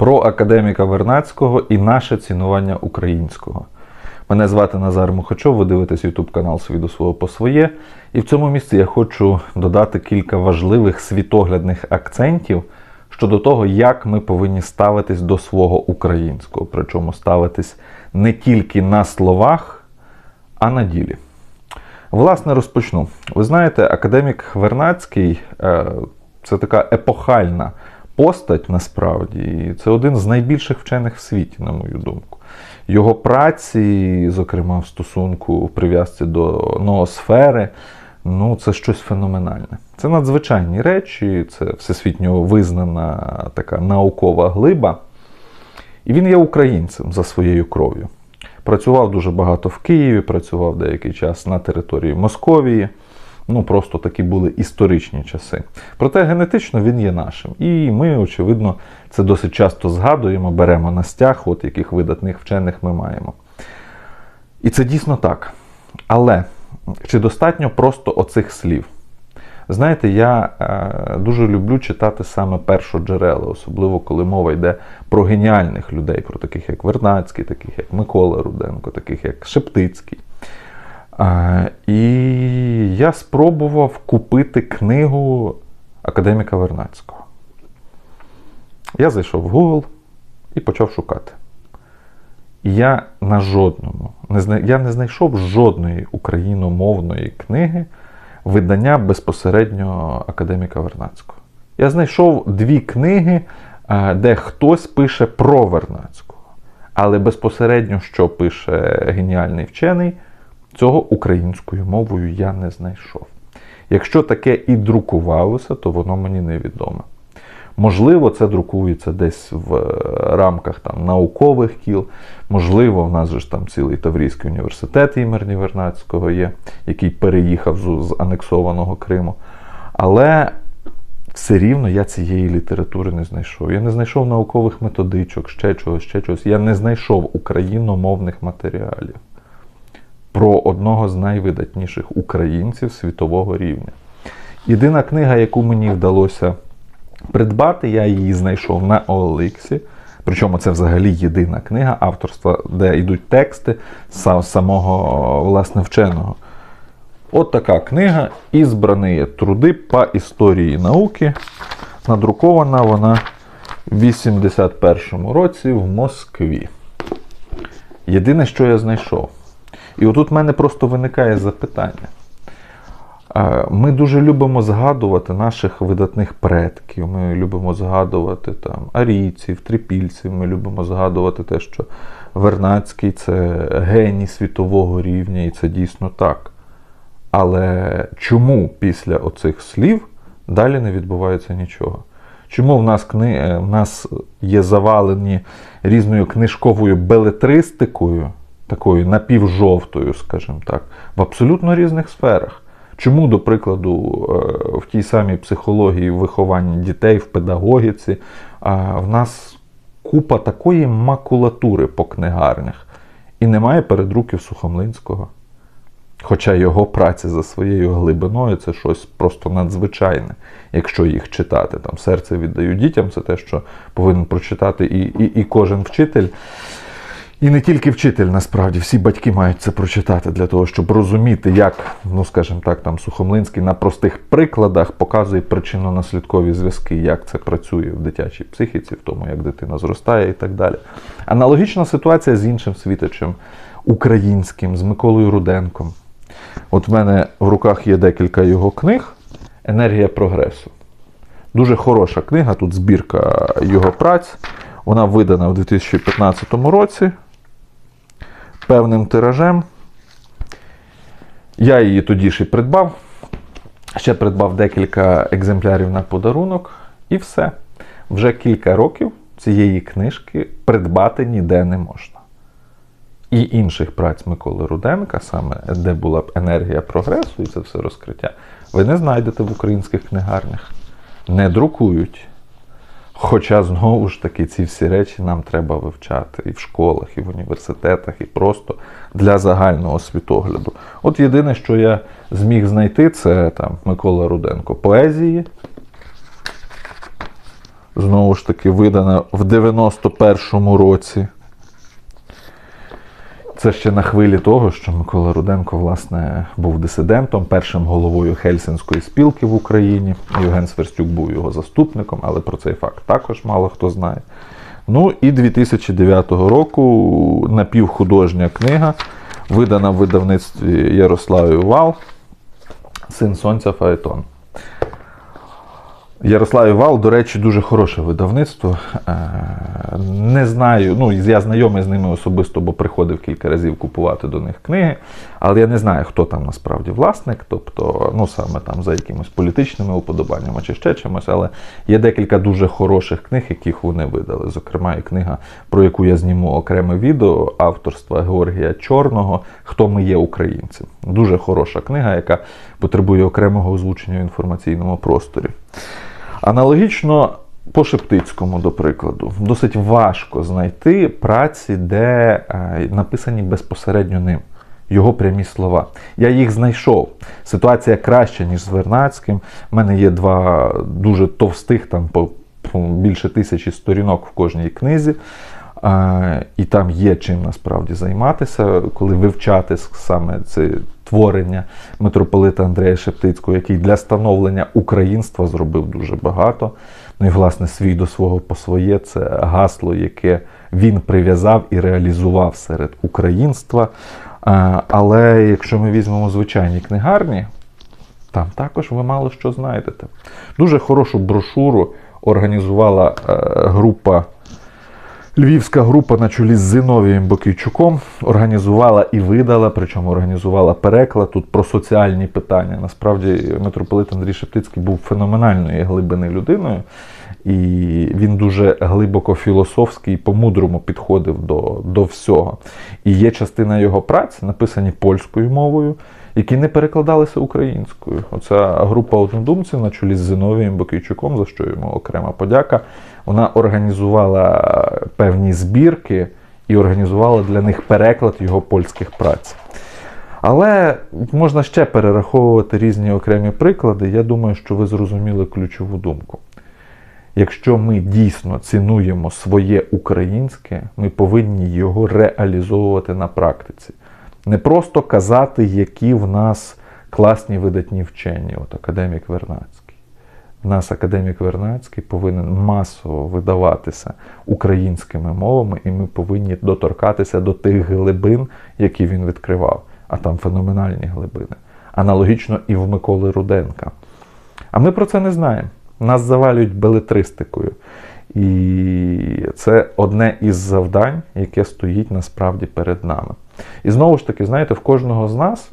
про академіка Вернацького і наше цінування українського. Мене звати Назар Мухачов, ви дивитесь YouTube канал «Свій свого по своє. І в цьому місці я хочу додати кілька важливих світоглядних акцентів щодо того, як ми повинні ставитись до свого українського. Причому ставитись не тільки на словах, а на ділі. Власне, розпочну. Ви знаєте, академік Вернацький е, це така епохальна постать насправді. Це один з найбільших вчених в світі, на мою думку. Його праці, зокрема в стосунку в прив'язці до ноосфери, ну це щось феноменальне. Це надзвичайні речі, це всесвітньо визнана така наукова глиба. І він є українцем за своєю кров'ю. Працював дуже багато в Києві, працював деякий час на території Московії. Ну, просто такі були історичні часи. Проте генетично він є нашим. І ми, очевидно, це досить часто згадуємо, беремо на стяг, от яких видатних вчених ми маємо. І це дійсно так. Але чи достатньо просто оцих слів? Знаєте, я е, дуже люблю читати саме першоджерела, особливо коли мова йде про геніальних людей, про таких як Вернацький, таких як Микола Руденко, таких як Шептицький. І я спробував купити книгу академіка Вернацького. Я зайшов в Google і почав шукати. Я на жодному, не я не знайшов жодної україномовної книги видання безпосередньо академіка Вернацького. Я знайшов дві книги, де хтось пише про Вернацького. Але безпосередньо, що пише геніальний вчений, цього українською мовою я не знайшов. Якщо таке і друкувалося, то воно мені невідоме. Можливо, це друкується десь в е, рамках там, наукових кіл. Можливо, в нас же ж там цілий Таврійський університет імені Вернацького є, який переїхав з, з анексованого Криму. Але все рівно я цієї літератури не знайшов. Я не знайшов наукових методичок, ще чогось, ще чогось. Я не знайшов україномовних матеріалів про одного з найвидатніших українців світового рівня. Єдина книга, яку мені вдалося придбати, я її знайшов на OLX. Причому це взагалі єдина книга авторства, де йдуть тексти самого власне вченого. От така книга «Ізбрані труди по історії науки. Надрукована вона в 81-му році в Москві. Єдине, що я знайшов. І отут в мене просто виникає запитання. Е, Ми дуже любимо згадувати наших видатних предків. Ми любимо згадувати там арійців, трипільців. Ми любимо згадувати те, що Вернацький це геній світового рівня, і це дійсно так. Але чому після оцих слів далі не відбувається нічого? Чому в нас, кни... е, в нас є завалені різною книжковою белетристикою, такою напівжовтою, скажімо так, в абсолютно різних сферах? Чому, до прикладу, е, в тій самій психології, в вихованні дітей, в педагогіці, в нас купа такої макулатури по книгарнях і немає передруків Сухомлинського? Хоча його праці за своєю глибиною це щось просто надзвичайне, якщо їх читати. Там серце віддаю дітям, це те, що повинен прочитати і, і, і кожен вчитель. І не тільки вчитель, насправді, всі батьки мають це прочитати для того, щоб розуміти, як, ну скажімо так, там Сухомлинський на простих прикладах показує причинно-наслідкові зв'язки, як це працює в дитячій психіці, в тому, як дитина зростає і так далі. Аналогічна ситуація з іншим світочем українським, з Миколою Руденком. От в мене в руках є декілька його книг Енергія прогресу. Дуже хороша книга, тут збірка його праць. Вона видана в 2015 році певним тиражем. Я її тоді і придбав. Ще придбав декілька екземплярів на подарунок, і все. Вже кілька років цієї книжки придбати ніде не можна. І інших праць Миколи Руденка, саме де була б енергія прогресу і це все розкриття, ви не знайдете в українських книгарнях. Не друкують. Хоча знову ж таки ці всі речі нам треба вивчати і в школах, і в університетах, і просто для загального світогляду. От єдине, що я зміг знайти, це там Микола Руденко поезії. Знову ж таки, видана в 91-му році. Це ще на хвилі того, що Микола Руденко, власне, був дисидентом, першим головою Хельсинської спілки в Україні. Євген Сверстюк був його заступником, але про цей факт також мало хто знає. Ну і 2009 року напівхудожня книга, видана в видавництві Ярославів Вал, Син Сонця Фаетон. Ярослав Вал, до речі, дуже хороше видавництво. Е, Не знаю, ну я знайомий з ними особисто, бо приходив кілька разів купувати до них книги, але я не знаю, хто там насправді власник, тобто, ну саме там за якимись політичними уподобаннями чи ще чимось, але є декілька дуже хороших книг, яких вони видали. Зокрема, і книга, про яку я зніму окреме відео авторства Георгія Чорного Хто ми є українці. Дуже хороша книга, яка потребує окремого озвучення в інформаційному просторі. Аналогічно по Шептицькому, до прикладу, досить важко знайти праці, де е, написані безпосередньо ним. Його прямі слова. Я їх знайшов. Ситуація краща, ніж з Вернацьким. У мене є два дуже товстих, там по, більше тисячі сторінок в кожній книзі. А, і там є чим насправді займатися, коли вивчати саме це творення митрополита Андрія Шептицького, який для становлення українства зробив дуже багато. Ну і, власне, свій до свого по своє це гасло, яке він прив'язав і реалізував серед українства. Але якщо ми візьмемо звичайні книгарні, там також ви мало що знайдете. Дуже хорошу брошуру організувала е, група. Львівська група на чолі з Зиновієм Бокійчуком організувала і видала, причому організувала переклад тут про соціальні питання. Насправді, митрополит Андрій Шептицький був феноменальної глибини людиною, і він дуже глибоко філософський і по-мудрому підходив до, до всього. І є частина його праць, написані польською мовою, які не перекладалися українською. Оця група однодумців на чолі з Зиновієм Бокійчуком, за що йому окрема подяка. Вона організувала певні збірки і організувала для них переклад його польських праць. Але можна ще перераховувати різні окремі приклади. Я думаю, що ви зрозуміли ключову думку. Якщо ми дійсно цінуємо своє українське, ми повинні його реалізовувати на практиці. Не просто казати, які в нас класні видатні вчені, от академік Вернацький. В нас академік Вернацький повинен масово видаватися українськими мовами, і ми повинні доторкатися до тих глибин, які він відкривав. А там феноменальні глибини. Аналогічно і в Миколи Руденка. А ми про це не знаємо. Нас завалюють белетристикою. І це одне із завдань, яке стоїть насправді перед нами. І знову ж таки, знаєте, в кожного з нас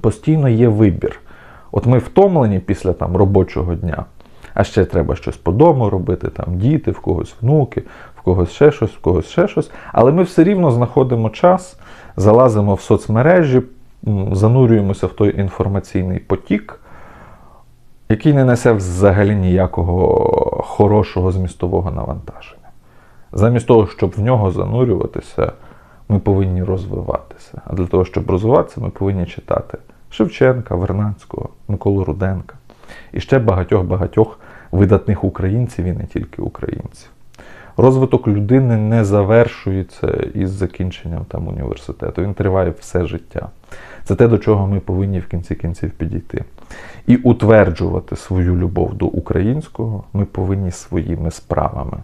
постійно є вибір. От ми втомлені після там робочого дня, а ще треба щось по дому робити, там діти, в когось внуки, в когось ще щось, в когось ще щось. Але ми все рівно знаходимо час, залазимо в соцмережі, занурюємося в той інформаційний потік, який не несе взагалі ніякого хорошого змістового навантаження. Замість того, щоб в нього занурюватися, ми повинні розвиватися. А для того, щоб розвиватися, ми повинні читати Шевченка, Вернадського, Миколу Руденка і ще багатьох-багатьох видатних українців і не тільки українців. Розвиток людини не завершується із закінченням там університету. Він триває все життя. Це те, до чого ми повинні в кінці кінців підійти. І утверджувати свою любов до українського ми повинні своїми справами.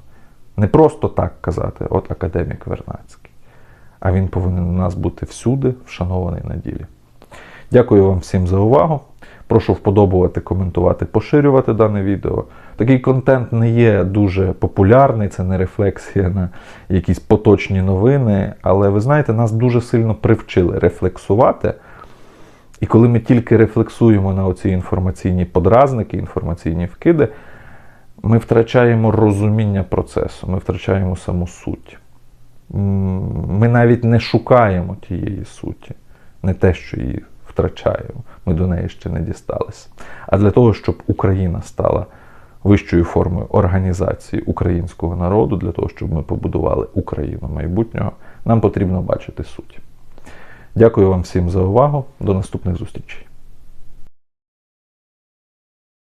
Не просто так казати, от академік Вернацький, а він повинен у нас бути всюди, вшанований на ділі. Дякую вам всім за увагу. Прошу вподобувати, коментувати, поширювати дане відео. Такий контент не є дуже популярний, це не рефлексія на якісь поточні новини. Але ви знаєте, нас дуже сильно привчили рефлексувати. І коли ми тільки рефлексуємо на оці інформаційні подразники, інформаційні вкиди, ми втрачаємо розуміння процесу, ми втрачаємо саму суть. Ми навіть не шукаємо тієї суті, не те, що її втрачаємо. Ми до неї ще не дісталися. А для того, щоб Україна стала вищою формою організації українського народу, для того, щоб ми побудували Україну майбутнього, нам потрібно бачити суть. Дякую вам всім за увагу. До наступних зустрічей.